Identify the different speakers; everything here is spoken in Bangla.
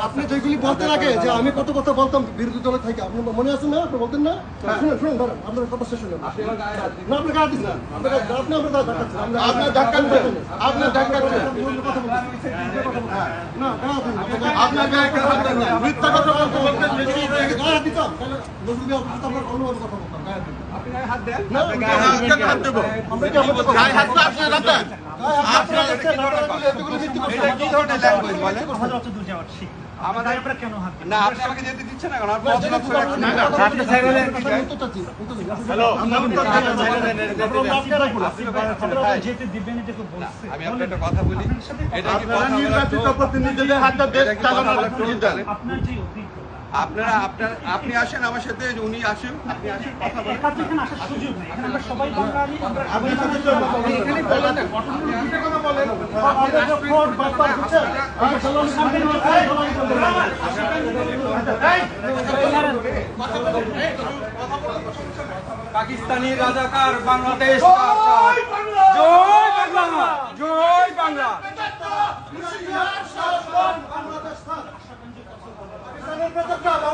Speaker 1: আপনি যেগুলি বলতেন আগে যে আমি কত কথা বলতাম বিরোধী দলে থেকে আপনি মনে আছে না আপনি বলতেন না শুনেন শুনেন ধরেন আপনার কথা শেষ হলো না আপনি গায়ে দিন না আপনি আমরা গায়ে ধাক্কাচ্ছেন
Speaker 2: আপনার ধাক্কাচ্ছেন। আপনার
Speaker 1: বলছেন। না দিন।
Speaker 2: আপনার গায়ে দেন। মিথ্যা কথা বলতে বলতে
Speaker 1: গায়ে দিতাম আপনার অন্যভাবে কথা বলতাম গায়ে দিন
Speaker 3: আপনি গায়ে হাত দেন
Speaker 1: না,
Speaker 2: গায়ে হাত দেবো।
Speaker 1: কথা-
Speaker 2: হাত রাখেন।
Speaker 1: গায়ে হাত দিচ্ছেন, আপনারা
Speaker 4: হাত
Speaker 3: দিচ্ছেন
Speaker 1: দিন,
Speaker 3: আমি আপনার একটা কথা বলি এটা কি
Speaker 2: নির্বাচিত প্রতিনিধিদের হাতে দেশ চালানোর।
Speaker 4: আপনার যে অভিজ্ঞতা
Speaker 3: আপনারা আপনার আপনি আসেন আমার সাথে উনি আসেন আপনি আসেন কথা বলেন
Speaker 4: একা তো এখানে আসার সুযোগ নেই এখানে আমরা সবাই বাঙালি আমরা
Speaker 2: আপনি শুধু জন্য-
Speaker 3: এখানে বলেন
Speaker 2: কথা বলেন।
Speaker 1: আমাদের যে ফ্রড বাটপার বুঝছেন? আমরা সালাম সামনে নিয়ে যাই, সবাই বলবেন।
Speaker 3: পাকিস্তানি রাজাকার বাংলাদেশ জয় বাংলা জয় বাংলা জয় বাংলা
Speaker 1: বাংলাদেশ থাক। পাকিস্তানের নেতাটা বাংলাদেশ থাক, বাংলাদেশ- বাংলাদেশের দ্বারা পাকিস্তান-
Speaker 2: এই জন্য, জয় বাংলা!
Speaker 3: জয় বাংলা
Speaker 2: জয় বঙ্গবন্ধু!
Speaker 3: জয় বঙ্গবন্ধু
Speaker 2: ভাই রহমান